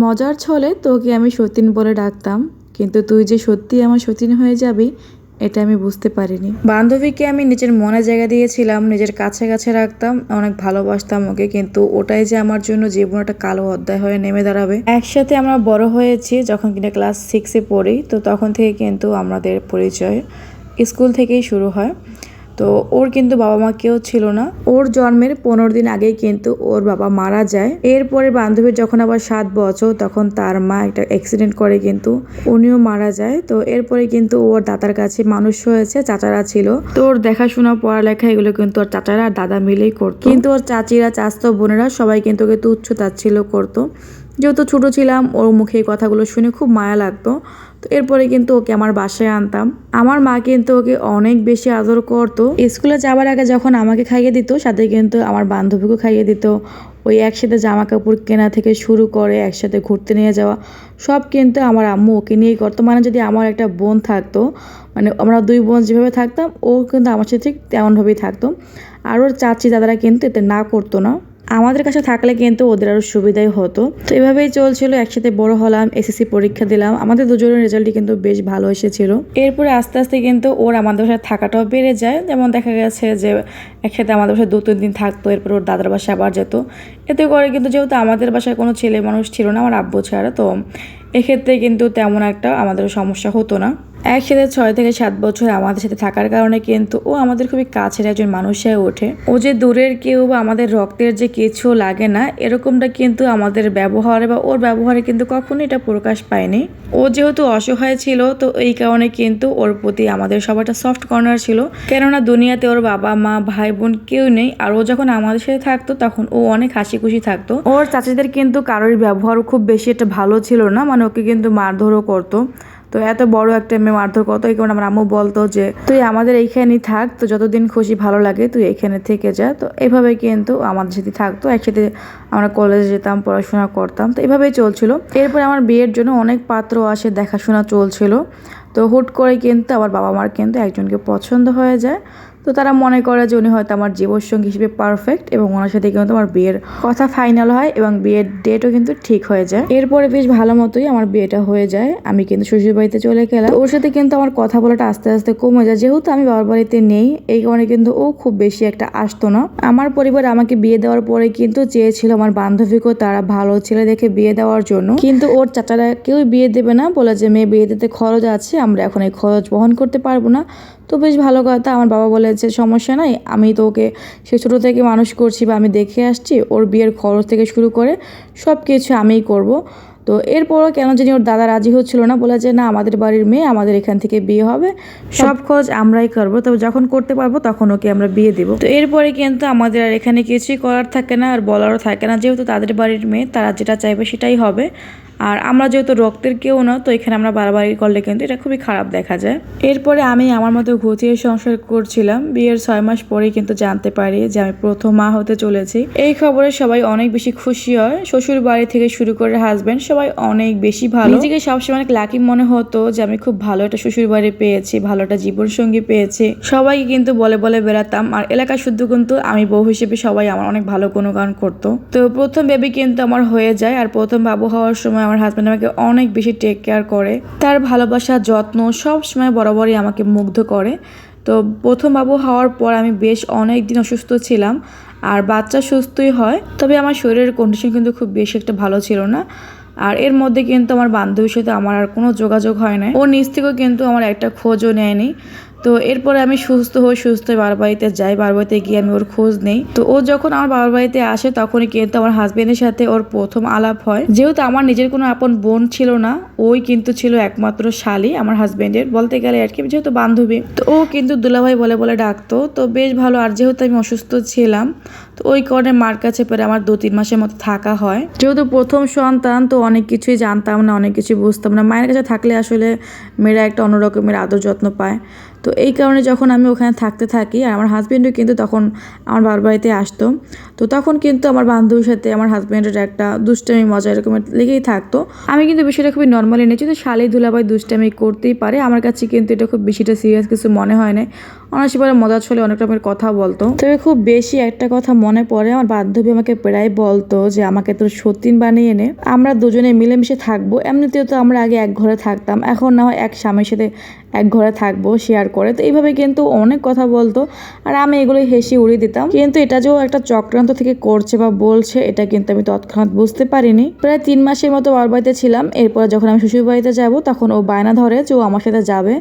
মজার ছলে তোকে আমি সতীন বলে ডাকতাম, কিন্তু তুই যে সত্যি আমার সতীন হয়ে যাবি, এটা আমি বুঝতে পারিনি। বান্ধবীকে আমি নিজের মনে জায়গা দিয়েছিলাম, নিজের কাছে কাছে রাখতাম, অনেক ভালোবাসতাম ওকে, কিন্তু ওটাই যে আমার জন্য জীবন একটা কালো অধ্যায় হয়ে নেমে দাঁড়াবে। একসাথে আমরা বড় হয়েছি যখন কিনা ক্লাস সিক্সে পড়ি, তো তখন থেকে কিন্তু আমাদের পরিচয় স্কুল থেকেই শুরু হয়। তো ওর কিন্তু বাবা মা কেউ ছিল না। ওর জন্মের পনেরো দিন আগেই কিন্তু ওর বাবা মারা যায়। এরপরে বান্ধবীর যখন আবার সাত বছর, তখন তার মা একটা অ্যাক্সিডেন্ট করে কিন্তু উনিও মারা যায়। তো এরপরে কিন্তু ওর দাদার কাছে মানুষ হয়েছে, চাচারা ছিল। তো ওর দেখাশোনা, পড়ালেখা এগুলো কিন্তু ওর চাচারা আর দাদা মিলেই করতো। কিন্তু ওর চাচিরা চাচতো বোনেরা সবাই কিন্তু ওকে তুচ্ছ তাচ্ছিল করতো। যেহেতু ছোটো ছিলাম, ওর মুখে এই কথাগুলো শুনে খুব মায়া লাগতো। তো এরপরে কিন্তু ওকে আমার বাসায় আনতাম। আমার মা কিন্তু ওকে অনেক বেশি আদর করতো। স্কুলে যাওয়ার আগে যখন আমাকে খাইয়ে দিত, সাথে কিন্তু আমার বান্ধবীকেও খাইয়ে দিত। ওই একসাথে জামা কাপড় কেনা থেকে শুরু করে একসাথে ঘুরতে নিয়ে যাওয়া, সব কিন্তু আমার আম্মু ওকে নিয়েই করতো। মানে যদি আমার একটা বোন থাকতো মানে আমরা দুই বোন যেভাবে থাকতাম, ও কিন্তু আমার সাথে ঠিক তেমনভাবেই থাকতো। আর ওর চাচি দাদারা কিন্তু এতে না করতো না। আমাদের কাছে থাকলে কিন্তু ওদের আরও সুবিধাই হতো। তো এভাবেই চলছিল, একসাথে বড় হলাম এসএসসি পরীক্ষা দিলাম। আমাদের দুজনের রেজাল্টই কিন্তু বেশ ভালো এসেছিল। এরপরে আস্তে আস্তে কিন্তু ওর আমাদের বাসায় থাকাটাও বেড়ে যায়। যেমন দেখা গেছে যে একসাথে আমাদের বাসায় দু তিন দিন থাকতো, এরপর ওর দাদার বাসায় আবার যেত। এতে করে কিন্তু যেহেতু আমাদের বাসায় কোনো ছেলে মানুষ ছিল না, আমার আব্বু ছাড়া, তো এক্ষেত্রে কিন্তু তেমন একটা আমাদের সমস্যা হতো না। একসাথে ছয় থেকে সাত বছর আমাদের সাথে থাকার কারণে কিন্তু ও আমাদের খুবই কাছের একজন মানুষ হয়ে ওঠে। ও যে দূরের কেউ বা আমাদের রক্তের যে কিছু লাগে না, এরকমটা কিন্তু আমাদের ব্যবহারে বা ওর ব্যবহারে কিন্তু কখনোই এটা প্রকাশ পায়নি। ও যেহেতু অসহায় ছিল, তো এই কারণে কিন্তু ওর প্রতি আমাদের সবাইটা সফট কর্নার ছিল। কেননা দুনিয়াতে ওর বাবা, মা, ভাই, বোন কেউ নেই, আর ও যখন আমাদের সাথে থাকতো, তখন ও অনেক হাসি খুশি থাকতো। ওর চাচিদের কিন্তু কারোর ব্যবহার খুব বেশি একটা ভালো ছিল না মানে ওকে কিন্তু মারধরও করতো। তো এত বড় একটা মেয়ে মারধর কত এই কারণে আমার আম্মু বলতো যে, তুই আমাদের এইখানেই থাক, তো যতদিন খুশি ভালো লাগে, তুই এখানে থেকে যা। তো এভাবে কিন্তু আমাদের সাথে থাকতো, একসাথে আমরা কলেজে যেতাম, পড়াশোনা করতাম, তো এভাবেই চলছিল। এরপর আমার বিয়ের জন্য অনেক পাত্র আসে, দেখাশোনা চলছিল। তো হুট করে কিন্তু আমার বাবা মার কিন্তু একজনকে পছন্দ হয়ে যায়। তো তারা মনে করে যে উনি হয়তো আমার জীবনসঙ্গী হিসেবে পারফেক্ট এবং ওনার সাথে কিন্তু আমার বিয়ের কথা ফাইনাল হয় এবং বিয়ের ডেটও কিন্তু ঠিক হয়ে যায়। এরপরে বেশ ভালো মতোই আমার বিয়েটা হয়ে যায়। আমি কিন্তু শ্বশুর বাড়িতে চলে গেলাম। ওর সাথে কিন্তু আমার কথা বলাটা আস্তে আস্তে কমে যায়। যেহেতু আমি বাবার বাড়িতে নেই, এই কারণে কিন্তু ও খুব বেশি একটা আসতো না। আমার পরিবার আমাকে বিয়ে দেওয়ার পরে কিন্তু চেয়েছিল আমার বান্ধবীকেও তারা ভালো ছেলে দেখে বিয়ে দেওয়ার জন্য। কিন্তু ওর চাচারা কেউ বিয়ে দেবে না। বলে যে মেয়ে বিয়ে দিতে খরচ আছে, আমরা এখন এই খরচ বহন করতে পারব না। তো বেশ ভালো কথা। আমার বাবা বলেছে সমস্যা নাই আমি তো ওকে সে ছোটো থেকে মানুষ করছি বা আমি দেখে আসছি ওর বিয়ের খরচ থেকে শুরু করে সব কিছু আমিই করব। তো এরপরও কেন জানি ওর দাদা রাজি হচ্ছিল না বলে যে না আমাদের বাড়ির মেয়ে আমাদের এখান থেকে বিয়ে হবে সব খরচ আমরাই করব তবে যখন করতে পারব তখন ওকে আমরা বিয়ে দেবো। তো এরপরে কিন্তু আমাদের আর এখানে কিছুই করার থাকে না আর বলারও থাকে না যেহেতু তাদের বাড়ির মেয়ে তারা যেটা চাইবে সেটাই হবে। আর আমরা যেহেতু রক্তের কেউ না, তো এখানে আমরা বাড়াবাড়ি করলে কিন্তু এটা খুবই খারাপ দেখা যায়। এরপরে আমি আমার মতো ঘুতিয়ে সংসার করছিলাম। বিয়ের ছয় মাস পরেই কিন্তু জানতে পারি যে আমি প্রথম মা হতে চলেছি। এই খবরে সবাই অনেক বেশি খুশি হয়। শ্বশুর বাড়ি থেকে শুরু করে হাজব্যান্ড সবাই অনেক বেশি ভালো। নিজেকে সবসময় অনেক লাকি মনে হতো যে আমি খুব ভালো একটা শ্বশুর বাড়ি পেয়েছি, ভালো একটা জীবন সঙ্গী পেয়েছি। সবাই কিন্তু বলে বলে বেড়াতাম। আর এলাকা শুদ্ধ কিন্তু আমি বউ হিসেবে সবাই আমার অনেক ভালো গুণগান করতো। তো প্রথম বেবি কিন্তু আমার হয়ে যায়। আর প্রথম বাবু হওয়ার সময় আমার হাজব্যান্ড আমাকে অনেক বেশি টেক কেয়ার করে। তার ভালোবাসা, যত্ন সব সময় বরাবরই আমাকে মুগ্ধ করে। তো প্রথম বাবু হওয়ার পর আমি বেশ অনেক দিন অসুস্থ ছিলাম। আর বাচ্চা সুস্থই হয়, তবে আমার শরীরের কন্ডিশন কিন্তু খুব বেশি একটা ভালো ছিল না। আর এর মধ্যে কিন্তু আমার বান্ধবীর সাথে আমার আর কোনো যোগাযোগ হয় না ও নিজ থেকেও কিন্তু আমার একটা খোঁজও নেয়নি। তো এরপরে আমি সুস্থ হয়ে সুস্থ হয়ে বাবার বাড়িতে যাই। বাবার বাড়িতে গিয়ে আমি ওর খোঁজ নেই। তো ও যখন আমার বাবার বাড়িতে আসে, তখনই কিন্তু আমার হাজব্যান্ডের সাথে ওর প্রথম আলাপ হয়। যেহেতু আমার নিজের কোনো আপন বোন ছিল না, ওই কিন্তু ছিল একমাত্র শালি, আমার হাজব্যান্ডের বলতে গেলে আর কি যেহেতু বান্ধবী, তো ও কিন্তু দুলাভাই বলে বলে ডাকতো। তো বেশ ভালো, আর যেহেতু আমি অসুস্থ ছিলাম, তো ওই কারণে মার কাছে পরে আমার দু তিন মাসের মতো থাকা হয়। যেহেতু প্রথম সন্তান, তো অনেক কিছুই জানতাম না, অনেক কিছু বুঝতাম না। মায়ের কাছে থাকলে আসলে মেয়েরা একটা অন্যরকমের আদর যত্ন পায়। তো এই কারণে যখন আমি ওখানে থাকতে থাকি, আর আমার হাজব্যান্ডও কিন্তু তখন আমার বাবার বাড়িতে আসতো, তো তখন কিন্তু আমার বান্ধবীর সাথে আমার হাজব্যান্ডের একটা দুষ্টামি, মজা এরকমের লেগেই থাকতো। আমি কিন্তু বিষয়টা খুবই নর্মালি নিয়েছি তো শালি ধুলাবাই দুষ্টামি করতেই পারে, আমার কাছে কিন্তু এটা খুব বেশিটা সিরিয়াস কিছু মনে হয় না অনাসি পরে মজা ছলে অনেক রকমের কথা বলতো। তবে খুব বেশি একটা কথা মনে পড়ে, আমার বান্ধবী আমাকে প্রায় বলতো যে, আমাকে তোর সতীন বানিয়ে নে। আমরা দুজনে মিলেমিশে থাকব, এমনিতেও তো আমরা আগে এক ঘরে থাকতাম, এখন না হয় এক স্বামীর সাথে এক ঘরে থাকব শেয়ার করে। তো এইভাবে কিন্তু অনেক কথা বলতো। আর আমি এগুলো হেসে উড়িয়ে দিতাম। কিন্তু এটা যে একটা চক্রান্ত থেকে করছে বা বলছে, এটা কিন্তু আমি তৎক্ষণাৎ বুঝতে পারিনি। প্রায় তিন মাসের মতো ওর বাড়িতে ছিলাম। এরপর যখন আমি শ্বশুর বাড়িতে যাব, তখন ও বায়না ধরে যে ও আমার সাথে যাবে।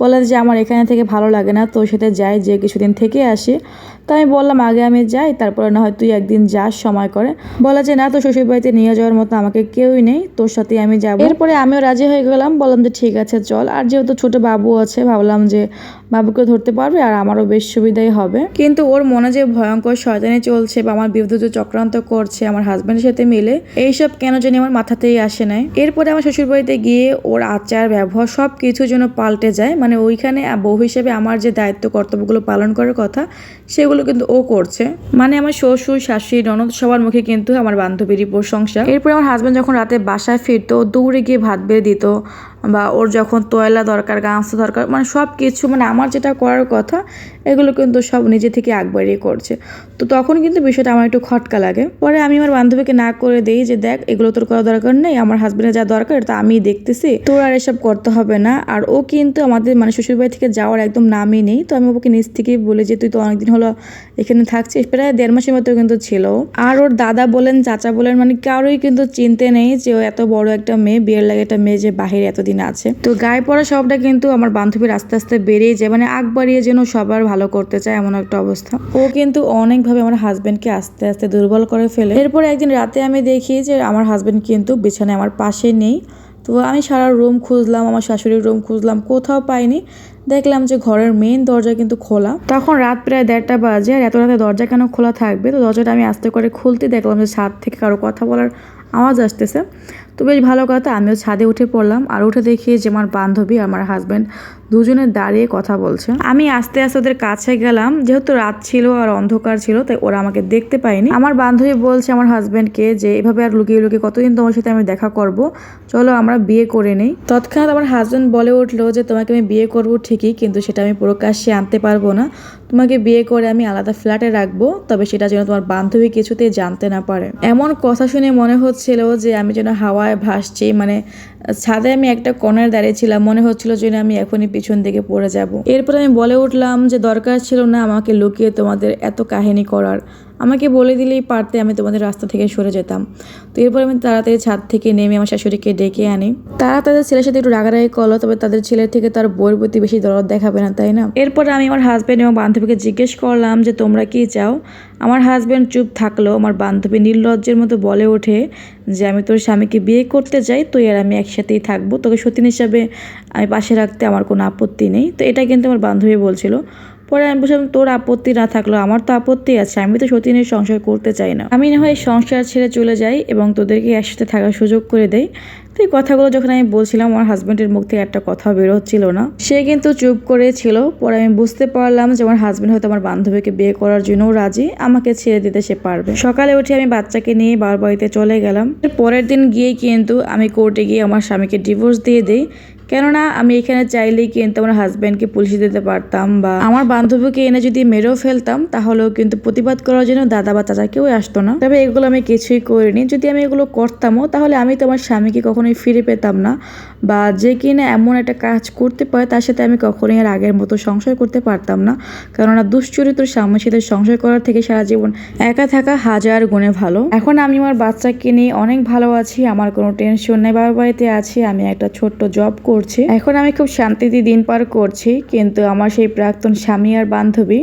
বলে যে আমার এখানে থেকে ভালো লাগে না, তো সাথে যাই, যে কিছুদিন থেকে আসি। তো আমি বললাম, আগে আমি যাই, তারপরে না হয় তুই একদিন যাস, সময় করে। বলে যে, না তো শ্বশুর বাড়িতে নিয়ে যাওয়ার মতো আমাকে কেউই নেই, তোর সাথে আমি যাব। এরপরে আমিও রাজি হয়ে গেলাম, বললাম যে, ঠিক আছে, চল। আর যেহেতু ছোট বাবু আছে, ভাবলাম যে বাবুকে ধরতে পারবে আর আমারও বেশ সুবিধাই হবে। কিন্তু ওর মনে যে ভয়ঙ্কর শয়তানি চলছে বা আমার বিরুদ্ধে যে চক্রান্ত করছে, আমার হাজব্যান্ডের সাথে মিলে, এইসব কেন জানি আমার মাথাতেই আসে নাই। এরপরে আমার শ্বশুর বাড়িতে গিয়ে ওর আচার, ব্যবহার সব কিছু যেন পাল্টে যায়। মানে ওইখানে বউ হিসেবে আমার যে দায়িত্ব, কর্তব্যগুলো পালন করার কথা, সেগুলো কিন্তু ও করছে। মানে আমার শ্বশুর, শাশুড়ি, ননদ সবার মুখে কিন্তু আমার বান্ধবীরই প্রশংসা। এরপরে আমার হাজব্যান্ড যখন রাতে বাসায় ফিরতো, দৌড়ে গিয়ে ভাত বেড়ে দিত। বা ওর যখন তোয়লা দরকার, গামছা দরকার মানে সব কিছু মানে আমার যেটা করার কথা, এগুলো কিন্তু সব নিজে থেকে একবারই করছে। তো তখন কিন্তু বিষয়টা আমার একটু খটকা লাগে। পরে আমি আমার বান্ধবীকে না করে দিই যে, দেখ, এগুলো তোর করা দরকার নেই, আমার হাজব্যান্ডের যা দরকার তা আমি দেখতেছি। তোর আর এসব করতে হবে না। আর ও কিন্তু আমাদের মানে শ্বশুরবাড়ি থেকে যাওয়ার একদম নামই নেই। তো আমি ওকে নিজ থেকেই বলি যে, তুই তো অনেকদিন হলো এখানে থাকছিস। প্রায় দেড় মাসের মতো কিন্তু ছিল। আর ওর দাদা বলেন, চাচা বলেন মানে কারোই কিন্তু চিনতে নেই যে, ও এত বড় একটা মেয়ে, বিয়ের লাগে একটা মেয়ে যে, বাহিরে এতদিন আছে। তো গায়ে পড়া সবটা কিন্তু আমার বান্ধবীর আস্তে আস্তে বেড়েই যায় মানে আগ বাড়িয়ে যেন সবার ভালো করতে চায় এমন একটা অবস্থা। ও কিন্তু অনেকভাবে আমার হাজবেন্ডকে আস্তে আস্তে দুর্বল করে ফেলে। এরপর একদিন রাতে আমি দেখি যে আমার হাজবেন্ড কিন্তু বিছানায় আমার পাশে নেই। তো আমি সারা রুম খুঁজলাম, আমার শাশুড়ির রুম খুঁজলাম, কোথাও পাইনি। দেখলাম যে ঘরের মেইন দরজা কিন্তু খোলা। তখন রাত প্রায় দেড়টা বাজে, আর এত রাতে দরজা কেন খোলা থাকবে? তো দরজাটা আমি আস্তে করে খুলতে দেখলাম যে ছাদ থেকে কারও কথা বলার আওয়াজ আসতেছে। তো বেশ ভালো কথা, আমিও ছাদে উঠে পড়লাম আর উঠে দেখি যে আমার বান্ধবী আমার হাজব্যান্ড দুজনে দাঁড়িয়ে কথা বলছে। আমি আস্তে আস্তে ওদের কাছে গেলাম, যেহেতু রাত ছিল আর অন্ধকার ছিল, তাই ওরা আমাকে দেখতে পায়নি। আমার বান্ধবী বলছে আমার হাজব্যান্ডকে যে, এভাবে আর লুকিয়ে লুকিয়ে কতদিন তোমার সাথে আমি দেখা করব? চলো আমরা বিয়ে করে নেই। তৎক্ষণাৎ আমার হাজব্যান্ড বলে উঠল যে, তোমাকে আমি বিয়ে করব ঠিকই, কিন্তু সেটা আমি প্রকাশ্যে আনতে পারব না। তোমাকে বিয়ে করে আমি আলাদা ফ্ল্যাটে রাখব, তবে সেটা যেন তোমার বান্ধবী কিছুতেই জানতে না পারে। এমন কথা শুনে মনে হচ্ছিল যে, আমি যেন হাওয়ায় ভাসছে মানে ছাদে আমি একটা কর্নার দাঁড়িয়েছিলাম, মনে হচ্ছিল যে আমি এখনই পিছন দিকে পড়ে যাব। এরপর আমি বলে উঠলাম যে দরকার ছিল না আমাকে লুকিয়ে তোমাদের এত কাহিনী করার। আমাকে বলে দিলেই পারতে আমি তোমাদের রাস্তা থেকে সরে যেতাম। তো এরপর আমি তাড়াতাড়ি ছাদ থেকে নেমে আমার শাশুড়িকে ডেকে আনি। তারা তাদের ছেলের সাথে একটু রাগারাগি করল, তবে তাদের ছেলের থেকে তার বইয়ের প্রতি বেশি দরদ দেখাবে না, তাই না? এরপর আমি আমার হাজব্যান্ড এবং বান্ধবীকে জিজ্ঞেস করলাম যে, তোমরা কি চাও? আমার হাজব্যান্ড চুপ থাকল। আমার বান্ধবী নির্লজ্জের মতো বলে ওঠে যে, আমি তোর স্বামীকে বিয়ে করতে চাই, তুই আর আমি একসাথেই থাকব। তোকে সতীন হিসাবে আমি পাশে রাখতে আমার কোনো আপত্তি নেই। তো এটা কিন্তু আমার বান্ধবী বলছিল। পরে আমি বলছিলাম, তোর আপত্তি না থাকল আমার তো আপত্তি আছে, আমি তো সতীনের সংসার করতে চাই না। আমি না হয় সংসার ছেড়ে চলে যাই এবং তোদেরকে একসাথে থাকার সুযোগ করে দেই। তো এই কথাগুলো যখন আমি বলছিলাম, আমার হাজব্যান্ডের মুখ থেকে একটা কথা বেরোচ্ছিল না। সে কিন্তু চুপ করে ছিল। পরে আমি বুঝতে পারলাম যে আমার হাজব্যান্ড হয়তো আমার বান্ধবীকে বিয়ে করার জন্যও রাজি, আমাকে ছেড়ে দিতে সে পারবে সকালে উঠে আমি বাচ্চাকে নিয়ে বাবার বাড়িতে চলে গেলাম। পরের দিন গিয়ে কিন্তু আমি কোর্টে গিয়ে আমার স্বামীকে ডিভোর্স দিয়ে দিই। কেননা আমি এখানে চাইলেই কিন্তু আমার হাজব্যান্ডকে পুলিশে দিতে পারতাম বা আমার বান্ধবীকে এনে যদি মেরেও ফেলতাম, তাহলেও কিন্তু প্রতিবাদ করার জন্য দাদা বা চাচা কেউ আসতো না। তবে এগুলো আমি কিছুই করিনি। যদি আমি এগুলো করতামও, তাহলে আমি তো আমার স্বামীকে কখনোই ফিরে পেতাম না বা যে কিনা এমন একটা কাজ করতে পারে, তার সাথে আমি কখনোই আর আগের মতো সংশয় করতে পারতাম না। কেননা দুশ্চরিত্র স্বামীর সাথে সংসার করার থেকে সারা জীবন একা থাকা হাজার গুণে ভালো। এখন আমি আমার বাচ্চাকে নিয়ে অনেক ভালো আছি, আমার কোনো টেনশন নেই বাবার বাড়িতে আছি, আমি একটা ছোট্ট জব করছি। এখন আমি খুব শান্তিতে দিন পার করছি, কিন্তু আমার সেই প্রাক্তন স্বামী আর বান্ধবী,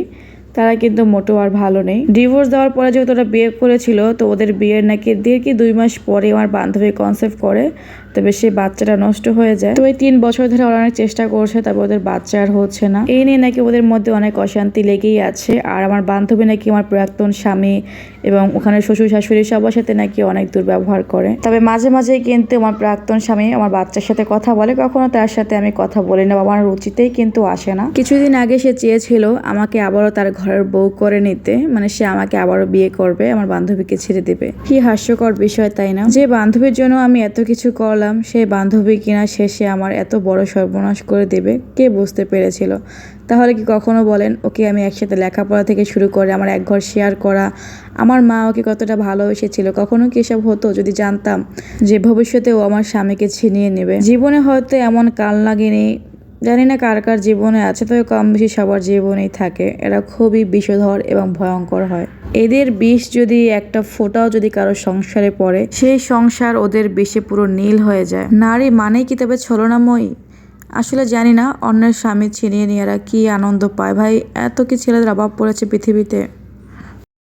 তারা কিন্তু মোটো আর ভালো নেই। ডিভোর্স দেওয়ার পরে যেহেতু ওরা বিয়ে করেছিল, তো ওদের বিয়ের নাকি দেড় কি দুই মাস পরে আমার বান্ধবী কনসেপ্ট করে। তবে সেই বাচ্চাটা নষ্ট হয়ে যায়। তো এই তিন বছর ধরে ওরা অনেক চেষ্টা করছে, তবে ওদের বাচ্চা আর হচ্ছে না। এই নিয়ে নাকি ওদের মধ্যে অনেক অশান্তি লেগেই আছে। আর আমার বান্ধবী নাকি আমার প্রাক্তন স্বামী এবং ওখানে শ্বশুর, শাশুড়ি সবার সাথে নাকি অনেক দুর্ব্যবহার করে। তবে মাঝে মাঝে কিন্তু আমার প্রাক্তন স্বামী আমার বাচ্চার সাথে কথা বলে, কখনো তার সাথে আমি কথা বলি না আমার রুচিতেই কিন্তু আসে না। কিছুদিন আগে সে চেয়েছিল আমাকে আবারও তার ঘরের বউ করে নিতে মানে সে আমাকে আবারও বিয়ে করবে, আমার বান্ধবীকে ছেড়ে দেবে। কি হাস্যকর বিষয়, তাই না? যে বান্ধবীর জন্য আমি এত কিছু করলাম সেই বান্ধবী কিনা শেষে আমার এত বড় সর্বনাশ করে দেবে, কে বুঝতে পেরেছিল? তাহলে কি কখনো বলেন, ওকে আমি একসাথে লেখাপড়া থেকে শুরু করে আমার এক ঘর শেয়ার করা, আমার মা ওকে কতটা ভালোবেসেছিল, কখনো কি এসব হতো? যদি জানতাম যে ভবিষ্যতে ও আমার স্বামীকে ছিনিয়ে নেবে। জীবনে হয়তো এমন কাল লাগেনি, জানি না কার কার জীবনে আছে, তবে কম বেশি সবার জীবনেই থাকে। এরা খুবই বিষধর এবং ভয়ঙ্কর হয়। এদের বিষ যদি একটা ফোটাও যদি কারও সংসারে পড়ে, সেই সংসার ওদের বিষে পুরো নীল হয়ে যায়। নারী মানে কি তবে ছলনাময়ী? আসলে জানি না, অন্যের স্বামী ছিনিয়ে নিয়ে এরা কি আনন্দ পায়। ভাই, এত কি ছেলেদের অভাব পড়েছে পৃথিবীতে?